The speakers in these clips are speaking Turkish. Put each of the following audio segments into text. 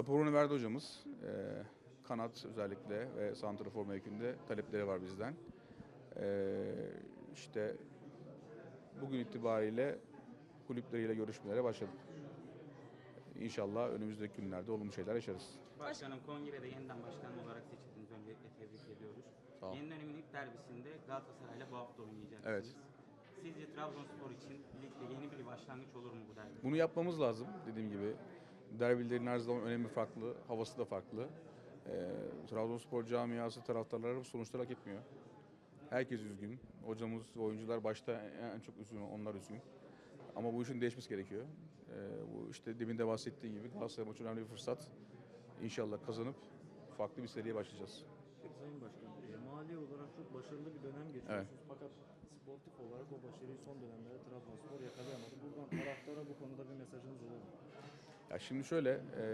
Raporunu verdi hocamız. Ee, kanat özellikle ve santrafor mevkinde talepleri var bizden. Ee, işte bugün itibariyle kulüpleriyle görüşmelere başladık. İnşallah önümüzdeki günlerde olumlu şeyler yaşarız. Başkanım Kongrede yeniden başkan olarak seçildiniz. Öncelikle tebrik ediyoruz. Sağ. Yeni dönemin ilk derbisinde Galatasaray'la bu hafta oynayacaksınız. Evet. Sizce Trabzonspor için ligde yeni bir başlangıç olur mu bu derbi? Bunu yapmamız lazım dediğim gibi. Derbilerin her zaman önemi farklı, havası da farklı. Ee, Trabzonspor camiası taraftarları bu sonuçları hak etmiyor. Herkes üzgün. Hocamız, oyuncular başta en çok üzgün, onlar üzgün. Ama bu işin değişmesi gerekiyor. Ee, bu işte demin de bahsettiğim gibi Galatasaray maçı önemli bir fırsat. İnşallah kazanıp farklı bir seriye başlayacağız. Sayın Başkan, e, mali olarak çok başarılı bir dönem geçiriyorsunuz. Fakat sportif olarak o başarıyı son dönemlerde Trabzonspor yakalayamadı. Buradan taraftara bu konuda bir mesajınız olur mu? Ya şimdi şöyle, e,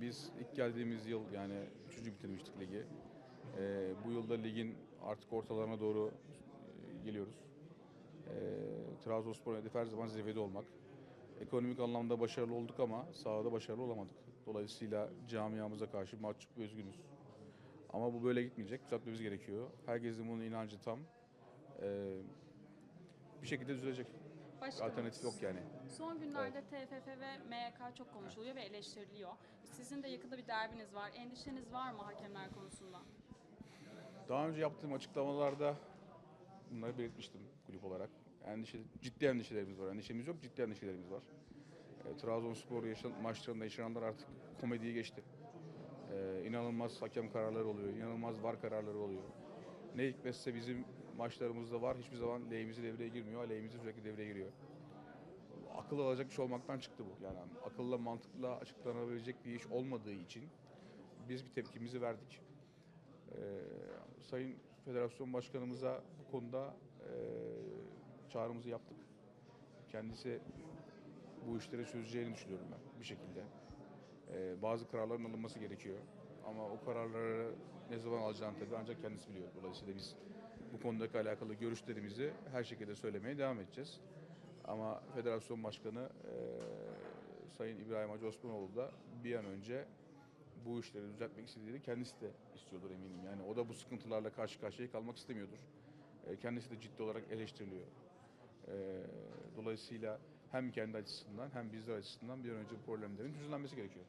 biz ilk geldiğimiz yıl yani üçüncü bitirmiştik ligi. E, bu yılda ligin artık ortalarına doğru e, geliyoruz. E, Trabzonspor'un hedefi her zaman zirvede olmak. Ekonomik anlamda başarılı olduk ama sahada başarılı olamadık. Dolayısıyla camiamıza karşı mahcup ve üzgünüz. Ama bu böyle gitmeyecek. Düzeltmemiz gerekiyor. Herkesin bunun inancı tam. E, bir şekilde düzelecek. Başkanım, Alternatif yok yani. Son günlerde TFF ve MYK çok konuşuluyor ve eleştiriliyor. Sizin de yakında bir derbiniz var. Endişeniz var mı hakemler konusunda? Daha önce yaptığım açıklamalarda bunları belirtmiştim kulüp olarak. Endişe, ciddi endişelerimiz var. Endişemiz yok, ciddi endişelerimiz var. E, Trabzonspor yaşan, maçlarında yaşananlar artık komediye geçti. E, inanılmaz hakem kararları oluyor, inanılmaz var kararları oluyor. Ne hikmetse bizim maçlarımızda var, hiçbir zaman lehimize devreye girmiyor, aleyhimize sürekli devreye giriyor. Akıl alacak şey olmaktan çıktı bu. Yani akılla mantıkla açıklanabilecek bir iş olmadığı için biz bir tepkimizi verdik. Ee, Sayın Federasyon Başkanımıza bu konuda e, çağrımızı yaptık. Kendisi bu işleri çözeceğini düşünüyorum ben bir şekilde. Ee, bazı kararların alınması gerekiyor. Ama o kararları ne zaman alacağını tabii ancak kendisi biliyor. Dolayısıyla biz bu konudaki alakalı görüşlerimizi her şekilde söylemeye devam edeceğiz. Ama Federasyon Başkanı e, Sayın İbrahim Hacı Osmanoğlu da bir an önce bu işleri düzeltmek istediğini kendisi de istiyordur eminim. Yani o da bu sıkıntılarla karşı karşıya kalmak istemiyordur. E, Kendisi de ciddi olarak eleştiriliyor. E, Dolayısıyla hem kendi açısından hem bizler açısından bir an önce bu problemlerin çözümlenmesi gerekiyor.